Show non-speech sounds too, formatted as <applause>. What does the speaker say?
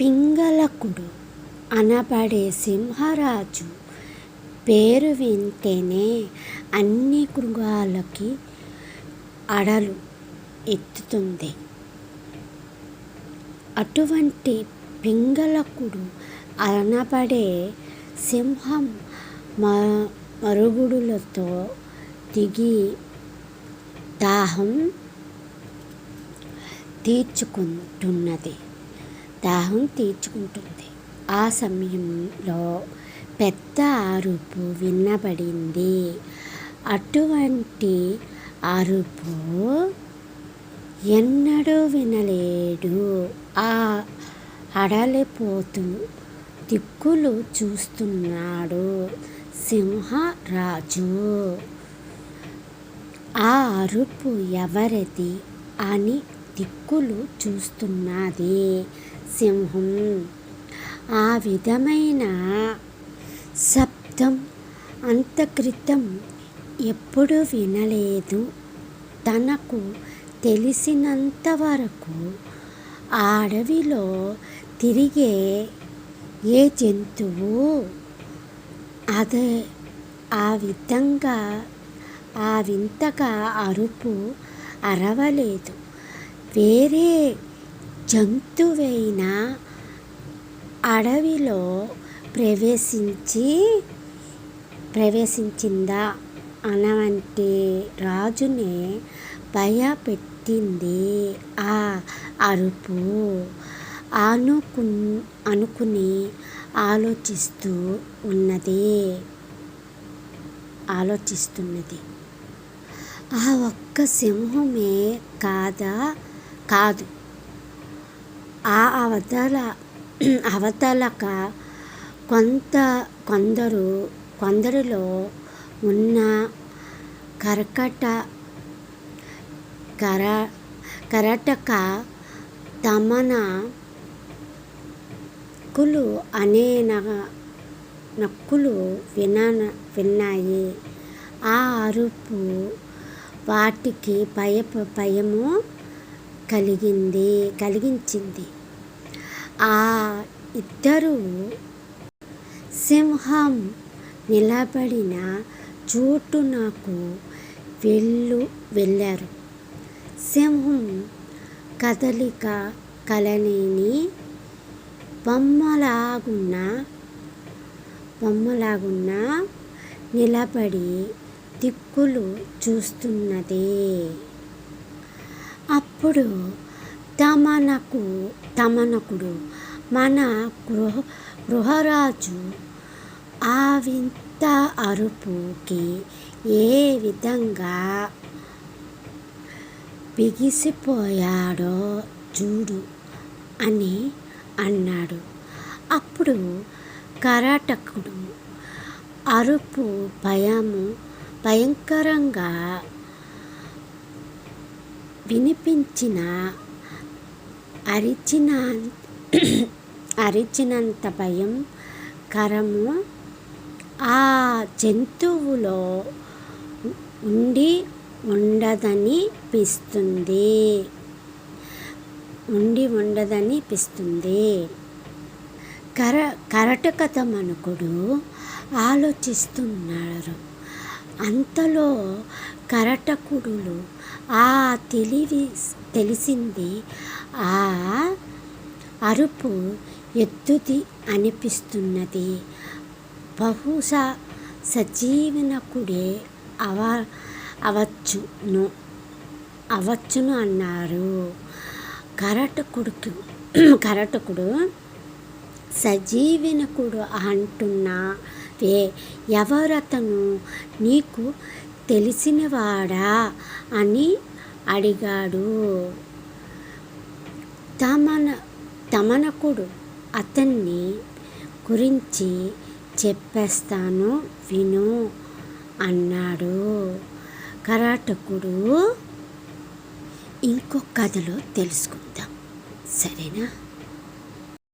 పింగళకుడు అనబడే సింహరాజు పేరు వింటేనే అన్ని మృగాలకి అడలు ఎత్తుతుంది. అటువంటి పింగళకుడు అనబడే సింహం మరుగుడులతో దిగి దాహం తీర్చుకుంటున్నది. దాహం తీర్చుకుంటుంది. ఆ సమయంలో పెద్ద అరుపు వినబడింది అటువంటి అరుపు ఎన్నడూ వినలేడు. ఆ అడలిపోతూ దిక్కులు చూస్తున్నాడు సింహరాజు. ఆ అరుపు ఎవరిది అని దిక్కులు చూస్తున్నది. సింహం. ఆ విధమైన శబ్దం అంత ఎప్పుడు వినలేదు. తనకు తెలిసినంత వరకు ఆ అడవిలో తిరిగే ఏ జంతువు? అదే ఆ విధంగా ఆ వింతగా అరుపు అరవలేదు. వేరే జంతువైన అడవిలో ప్రవేశించి ప్రవేశించిందా అనవంటి రాజుని భయపెట్టింది ఆ అరుపు. అనుకు అనుకుని ఆలోచిస్తూ ఉన్నది. ఆలోచిస్తున్నది. ఆ ఒక్క సింహమే కాదా? కాదు. ఆ అవతల <clears throat> అవతలక కొంత కొందరు కొందరిలో ఉన్న కర్కట కర కరటక తమన కులు అనే నక్కులు విన విన్నాయి. ఆ అరుపు వాటికి భయ భయము కలిగింది కలిగించింది. ఆ ఇద్దరు సింహం నిలబడిన చోటు నాకు వెళ్ళు వెళ్ళారు. సింహం కదలిక కలనేని బొమ్మలాగున్న బొమ్మలాగున్న నిలబడి దిక్కులు చూస్తున్నదే. అప్పుడు తమనకు తమనకుడు మన గృహ గృహరాజు ఆ వింత అరుపుకి ఏ విధంగా బిగిసిపోయాడో చూడు అని అన్నాడు. అప్పుడు కరాటకుడు అరుపు భయము భయంకరంగా వినిపించిన అరిచిన అరిచినంత భయం కరము ఆ జంతువులో ఉండి ఉండదనిపిస్తుంది ఉండి ఉండదనిపిస్తుంది కర కరటకథమనుకుడు ఆలోచిస్తున్నారు అంతలో కరటకుడులు ఆ తెలివి తెలిసింది. ఆ అరుపు ఎత్తుది అనిపిస్తున్నది. బహుశా సజీవనకుడే అవ అవచ్చును అవచ్చును అన్నారు. కరటకుడుకు <clears throat> కరటకుడు సజీవనకుడు అంటున్నా. వే ఎవరతను నీకు తెలిసినవాడా అని అడిగాడు. తమన తమనకుడు అతన్ని గురించి చెప్పేస్తాను విను అన్నాడు. కరాటకుడు ఇంకో కథలో తెలుసుకుందాం. సరేనా?